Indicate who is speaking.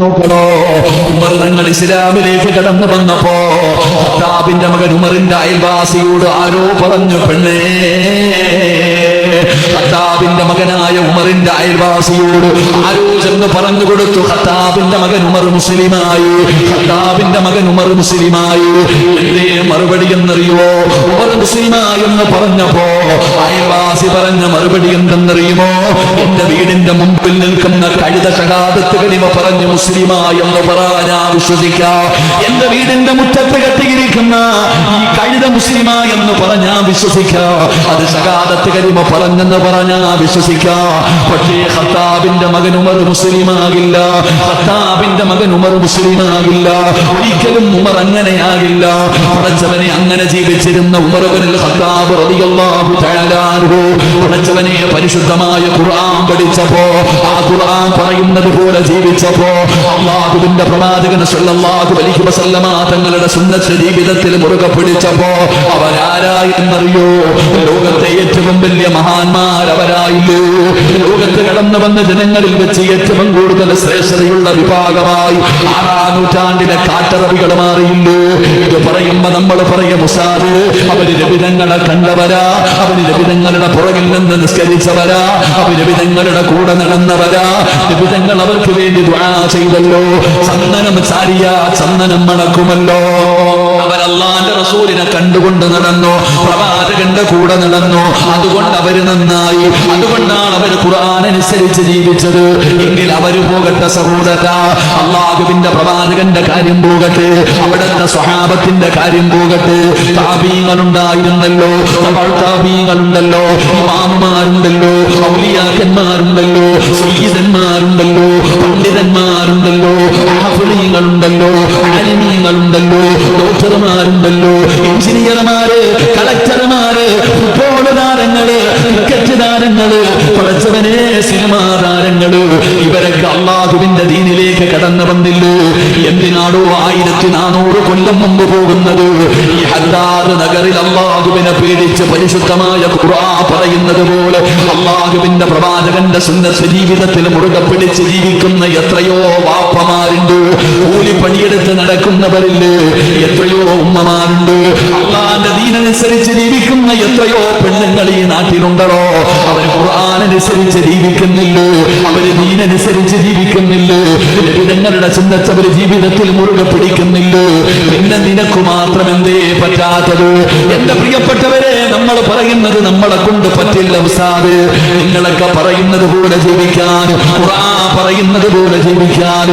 Speaker 1: നോക്കണോ? ഉമർ തങ്ങൾ ഇസ്ലാമിലേക്ക് കടന്നു വന്നപ്പോ ഖത്താബിന്റെ മകൻ ഉമറിന്റെ അയൽവാസിയോട് ആരോ പറഞ്ഞു പെണ്ണേ ഖത്താബിന്റെ മകനായ ഉമറിന്റെ അയൽവാസിയോട് ആരോ പറഞ്ഞു കൊടുത്തു ഖത്താബിന്റെ മകൻ ഉമർ മുസ്ലിമായി ഖത്താബിന്റെ മകൻ ഉമർ മുസ്ലിമായി. എന്തേ മറുപടി എന്നറിയോ ഉമർ മുസ്ലിമായി എന്ന് പറഞ്ഞപ്പോ അയൽവാസി പറഞ്ഞ മറുപടി എന്തെന്നറിയുമോ? എന്റെ വീടിന്റെ മുമ്പിൽ നിൽക്കുന്ന കഴുത ഷഹാദത്ത് കലിമ പറഞ്ഞു മുസ്ലിമായി എന്ന് പറയാനാ വിശ്വസിക്കാം? എന്റെ വീടിന്റെ മുറ്റത്ത് കെട്ടിയിരിക്കുന്ന കഴുത മുസ്ലിമ എന്ന് പറഞ്ഞാ വിശ്വസിക്കാം. അത് ഷഹാദത്ത് കരിമ പറഞ്ഞെന്ന് പറഞ്ഞാ വിശ്വസിക്കാം. പക്ഷേ ഖത്താബിന്റെ മകൻ ഉമർ മുസ്ലിമാകില്ല. ഖത്താബിന്റെ മകൻ ഉമർ മുസ്ലിമാകില്ല. ഒരിക്കലും ഉമർ അങ്ങനെയാകില്ല. പടച്ചവനെ അങ്ങനെ ജീവിച്ചിരുന്ന ഉമർബനിൽ ഖത്താബ് റളിയല്ലാഹു തആല പടച്ചവനെ പരിശുദ്ധമായ ഖുർആൻ പഠിച്ചപ്പോ ആ ഖുർആൻ പറയുന്നത് പോലെ ജീവിച്ചപ്പോ അള്ളാഹുവിന്റെ പ്രവാചകൻ സല്ലല്ലാഹു അലൈഹി വസല്ലമ തങ്ങളുടെ സുന്നത്ത് ജീവിതത്തിൽ മുറുകെ പിടിച്ചപ്പോ അവരാരായെന്നറിയോ? ലോകത്തെ ഏറ്റവും വലിയ മഹാന്മാർ അവരായില്ലേ? ലോകത്ത് കടന്നു വന്ന ജനങ്ങളിൽ വെച്ച് ഏറ്റവും കൂടുതൽ ശ്രേഷ്ഠതയുള്ള വിഭാഗമായി ആറാം നൂറ്റാണ്ടിലെ കാട്ടറവികൾ മാറിയില്ലേ? ഇത് പറയുമ്പോ നമ്മൾ പറയും ഉസാദ് അവർ രവിതങ്ങളെ കണ്ടവരാ അവർ രവിതങ്ങളുടെ പുറകിൽ നിന്ന് നിസ്കരിച്ചവരാ അവർ രവിതങ്ങളുടെ കൂടെ നടന്നവരാ രവിതങ്ങൾ അവർക്ക് വേണ്ടി ദ്വാ ചെയ്തല്ലോ. ചന്ദനം ചാരിയ ചന്ദനം മണക്കുമല്ലോ അവരല്ലാന്റെ റസൂലിനെ കണ്ടുകൊണ്ട് നടന്നു പ്രവാചകന്റെ കൂടെ നടന്നു. അതുകൊണ്ട് അവർ നന്നായി. അതുകൊണ്ടാണ് അവർ ഖുർആൻ അനുസരിച്ച് ജീവിച്ചത്. എങ്കിൽ അവർ പോകട്ടെ സഹോദര. അള്ളാഹുവിന്റെ പ്രവാചകന്റെ കാര്യം പോകട്ടെ. അവിടുത്തെ സ്വഹാബത്തിന്റെ കാര്യം പോകട്ടെ. താപീങ്ങളുണ്ടായിരുന്നല്ലോ. താപീങ്ങളുണ്ടല്ലോ. ഇമാമുമാരുണ്ടല്ലോ. ഔലിയാക്കന്മാരുണ്ടല്ലോ. സയ്യിദന്മാരുണ്ടല്ലോ. ഡോക്ടർമാരുണ്ടല്ലോ എഞ്ചിനീയർമാര് കളക്ടർമാര് ഫുട്ബോൾ താരങ്ങൾ ക്രിക്കറ്റ് താരങ്ങൾ കുറച്ചവനെ സിനിമാ താരങ്ങൾ. ഇവരൊക്കെ അള്ളാഹുവിന്റെ കടന്നു വന്നില്ലേ എന്തിനാണോ ആയിരത്തി നാനൂറ് കൊല്ലം മുമ്പ് പോകുന്നത്? ഈ നഗറിൽ അള്ളാഹുവിനെ പേടിച്ച് പരിശുദ്ധമായ ഖുർആൻ പറയുന്നത് പോലെ അള്ളാഹുവിന്റെ പ്രവാചകന്റെ സുന്നത്ത് ജീവിതത്തിൽ മുറുകെ പിടിച്ച് ജീവിക്കുന്ന എത്രയോ വാപ്പമാരുണ്ട്. കൂലിപ്പണിയെടുത്ത് നടക്കുന്നവരില്ലേ? എത്രയോ ഉമ്മമാരുണ്ട്. അള്ളാന്റെ ദീനനുസരിച്ച് ജീവിക്കുന്ന എത്രയോ പെണ്ണുങ്ങൾ ഈ നാട്ടിലുണ്ടോ അവർ ഖുർആാനനുസരിച്ച് ജീവിക്കുന്നില്ലേ? അവർ ദീനനുസരിച്ച് ജീവിക്കുന്നില്ലോ? ലളിതങ്ങളുടെ ചിന്തച്ച് ഒരു ജീവിതത്തിൽ മുറുകെ പിടിക്കുന്നില്ലോ? പിന്നെ നിനക്ക് മാത്രം എന്തേ പറ്റാത്തത്? എന്റെ പ്രിയപ്പെട്ടവരെ നമ്മൾ പറയുന്നത് നമ്മളെ കൊണ്ട് പറ്റില്ല ഉസാദ് നിങ്ങളൊക്കെ പറയുന്നത് പോലെ ജീവിക്കാൻ പറയുന്നത് പോലെ ജീവിക്കാൻ.